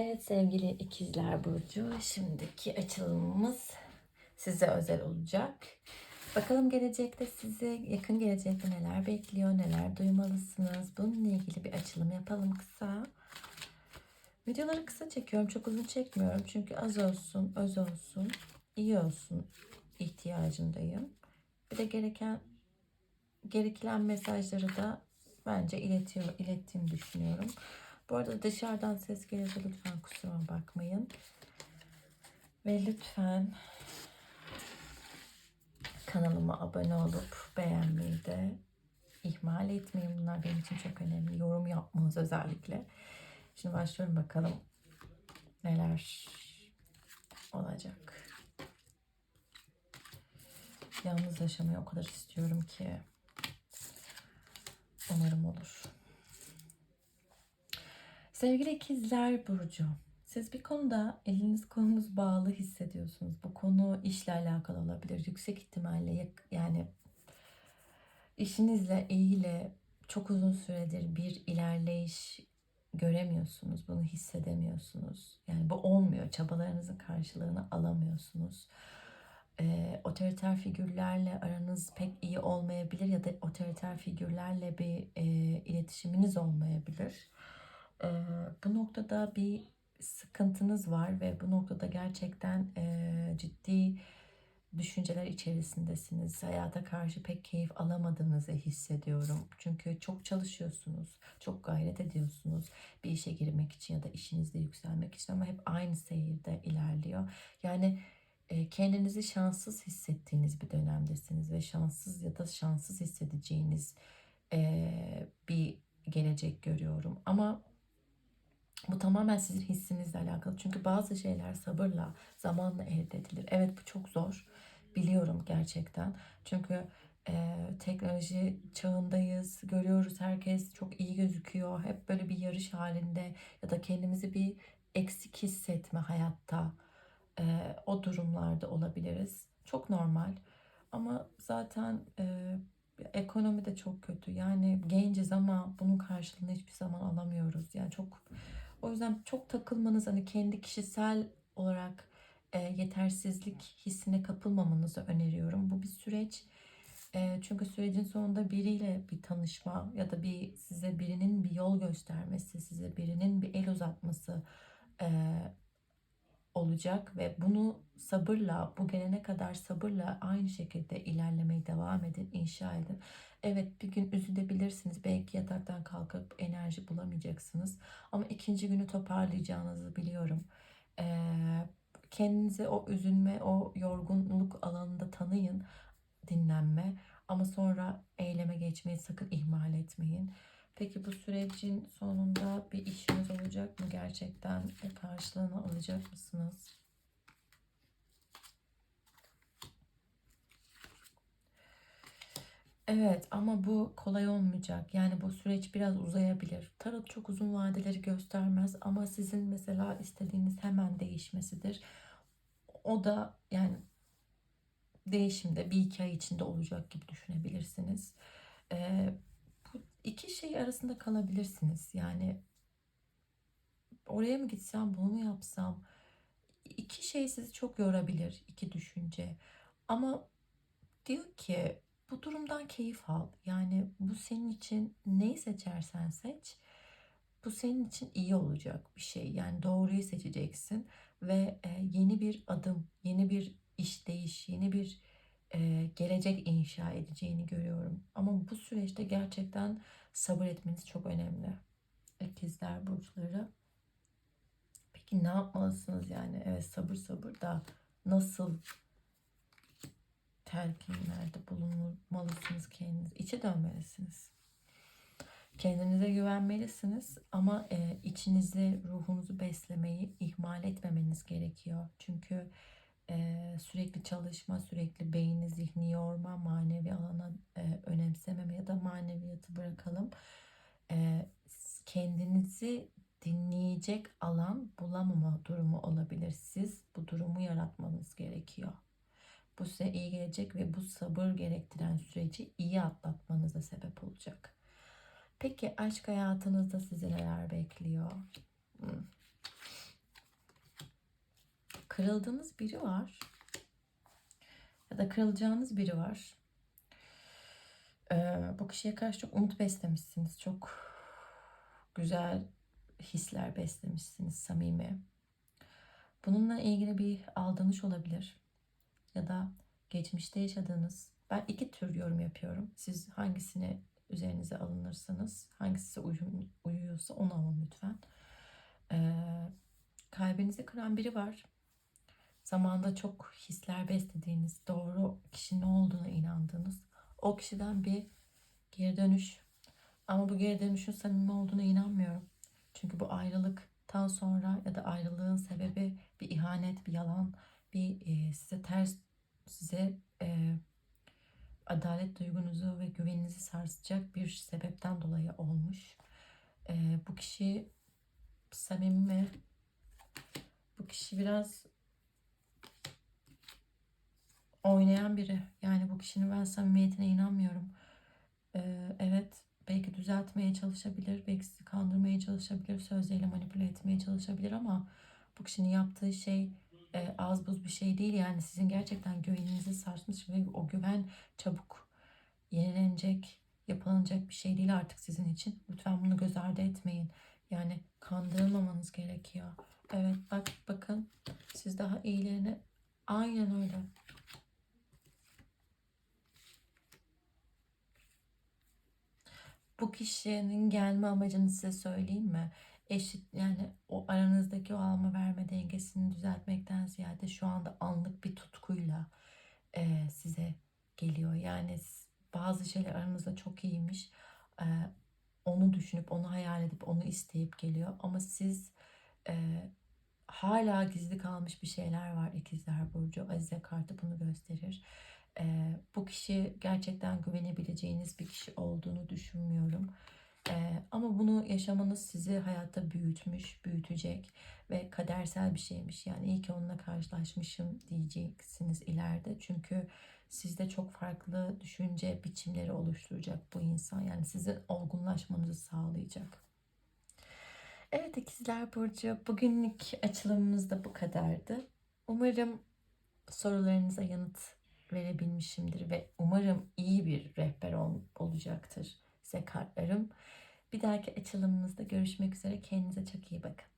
Evet sevgili ikizler burcu şimdiki açılımımız size özel olacak. Bakalım gelecekte sizi yakın gelecekte neler bekliyor, neler duymalısınız. Bununla ilgili bir açılım yapalım kısa. Videoları kısa çekiyorum. Çok uzun çekmiyorum. Çünkü az olsun, öz olsun, iyi olsun ihtiyacındayım. Bir de gereken gerekilen mesajları da bence iletiyor, ilettiğimi düşünüyorum. Bu arada dışarıdan ses gelirse lütfen kusuruma bakmayın. Ve lütfen kanalıma abone olup beğenmeyi de ihmal etmeyin. Bunlar benim için çok önemli. Yorum yapmanız özellikle. Şimdi başlıyorum bakalım neler olacak. Yalnız yaşamayı o kadar istiyorum ki umarım olur. Sevgili ikizler Burcu, siz bir konuda eliniz kolunuz bağlı hissediyorsunuz. Bu konu işle alakalı olabilir. Yüksek ihtimalle yani işinizle ilgili çok uzun süredir bir ilerleyiş göremiyorsunuz. Bunu hissedemiyorsunuz. Yani bu olmuyor. Çabalarınızın karşılığını alamıyorsunuz. Ee, otoriter figürlerle aranız pek iyi olmayabilir ya da otoriter figürlerle bir e, iletişiminiz olmayabilir. Ee, bu noktada bir sıkıntınız var ve bu noktada gerçekten e, ciddi düşünceler içerisindesiniz. Hayata karşı pek keyif alamadığınızı hissediyorum. Çünkü çok çalışıyorsunuz, çok gayret ediyorsunuz bir işe girmek için ya da işinizde yükselmek için ama hep aynı seyirde ilerliyor. Yani e, kendinizi şanssız hissettiğiniz bir dönemdesiniz ve şanssız ya da şanssız hissedeceğiniz e, bir gelecek görüyorum. Ama bu tamamen sizin hissinizle alakalı. Çünkü bazı şeyler sabırla, zamanla elde edilir. Evet bu çok zor. Biliyorum gerçekten. Çünkü e, teknoloji çağındayız. Görüyoruz herkes çok iyi gözüküyor. Hep böyle bir yarış halinde ya da kendimizi bir eksik hissetme hayatta. E, o durumlarda olabiliriz. Çok normal. Ama zaten e, ekonomi de çok kötü. Yani genciz ama bunun karşılığını hiçbir zaman alamıyoruz. Yani çok o yüzden çok takılmanız hani kendi kişisel olarak e, yetersizlik hissine kapılmamanızı öneriyorum. Bu bir süreç. E, çünkü sürecin sonunda biriyle bir tanışma ya da bir size birinin bir yol göstermesi, size birinin bir el uzatması e, olacak ve bunu sabırla, bu gelene kadar sabırla aynı şekilde ilerlemeye devam edin, inşa edin. Evet bir gün üzülebilirsiniz. Belki yataktan kalkıp enerji bulamayacaksınız. Ama ikinci günü toparlayacağınızı biliyorum. Ee, kendinizi o üzülme, o yorgunluk alanında tanıyın. Dinlenme. Ama sonra eyleme geçmeyi sakın ihmal etmeyin. Peki bu sürecin sonunda bir işiniz olacak mı gerçekten? ve Karşılığını alacak mısınız? Evet ama bu kolay olmayacak. Yani bu süreç biraz uzayabilir. Tarot çok uzun vadeleri göstermez ama sizin mesela istediğiniz hemen değişmesidir. O da yani değişimde bir iki ay içinde olacak gibi düşünebilirsiniz. Ee, iki şey arasında kalabilirsiniz. Yani oraya mı gitsem, bunu mu yapsam? İki şey sizi çok yorabilir, iki düşünce. Ama diyor ki bu durumdan keyif al. Yani bu senin için neyi seçersen seç. Bu senin için iyi olacak bir şey. Yani doğruyu seçeceksin ve e, yeni bir adım, yeni bir iş değiş, yeni bir gelecek inşa edeceğini görüyorum. Ama bu süreçte gerçekten sabır etmeniz çok önemli. İkizler burçları. Peki ne yapmalısınız yani? Evet sabır sabır da nasıl telkinlerde bulunmalısınız kendiniz. İçe dönmelisiniz. Kendinize güvenmelisiniz ama e, içinizi, ruhunuzu beslemeyi ihmal etmemeniz gerekiyor. Çünkü sürekli çalışma, sürekli beyni, zihni yorma, manevi alana e, önemsememe ya da maneviyatı bırakalım. E, kendinizi dinleyecek alan bulamama durumu olabilir. Siz bu durumu yaratmanız gerekiyor. Bu size iyi gelecek ve bu sabır gerektiren süreci iyi atlatmanıza sebep olacak. Peki aşk hayatınızda sizi neler bekliyor? Hmm. Kırıldığınız biri var. Ya da kırılacağınız biri var. Ee, bu kişiye karşı çok umut beslemişsiniz. Çok güzel hisler beslemişsiniz, samimi. Bununla ilgili bir aldanış olabilir. Ya da geçmişte yaşadığınız, ben iki tür yorum yapıyorum. Siz hangisini üzerinize alınırsanız, hangisi uyum, uyuyorsa onu alın lütfen. Ee, kalbinizi kıran biri var. Zamanında çok hisler beslediğiniz, doğru kişinin olduğuna inandığınız o kişiden bir geri dönüş. Ama bu geri dönüşün samimi olduğuna inanmıyorum. Çünkü bu ayrılıktan sonra ya da ayrılığın sebebi bir ihanet, bir yalan, bir e, size ters, size e, adalet duygunuzu ve güveninizi sarsacak bir sebepten dolayı olmuş. E, bu kişi samimi mi? Bu kişi biraz oynayan biri. Yani bu kişinin ben samimiyetine inanmıyorum. Ee, evet belki düzeltmeye çalışabilir, belki sizi kandırmaya çalışabilir, sözleriyle manipüle etmeye çalışabilir ama bu kişinin yaptığı şey e, az buz bir şey değil. Yani sizin gerçekten güveninizi sarsmış ve o güven çabuk yenilenecek, yapılacak bir şey değil artık sizin için. Lütfen bunu göz ardı etmeyin. Yani kandırılmamanız gerekiyor. Evet bak bakın siz daha iyilerini aynen öyle. Bu kişinin gelme amacını size söyleyeyim mi? Eşit yani o aranızdaki o alma verme dengesini düzeltmekten ziyade şu anda anlık bir tutkuyla e, size geliyor. Yani bazı şeyler aranızda çok iyiymiş. E, onu düşünüp, onu hayal edip, onu isteyip geliyor. Ama siz e, hala gizli kalmış bir şeyler var ikizler burcu. Azize kartı bunu gösterir. Bu kişi gerçekten güvenebileceğiniz bir kişi olduğunu düşünmüyorum. Ama bunu yaşamanız sizi hayatta büyütmüş, büyütecek ve kadersel bir şeymiş. Yani iyi ki onunla karşılaşmışım diyeceksiniz ileride. Çünkü sizde çok farklı düşünce biçimleri oluşturacak bu insan. Yani sizin olgunlaşmanızı sağlayacak. Evet ikizler Burcu bugünlük açılımımız da bu kadardı. Umarım sorularınıza yanıt verebilmişimdir ve umarım iyi bir rehber ol, olacaktır size kartlarım. Bir dahaki açılımımızda görüşmek üzere. Kendinize çok iyi bakın.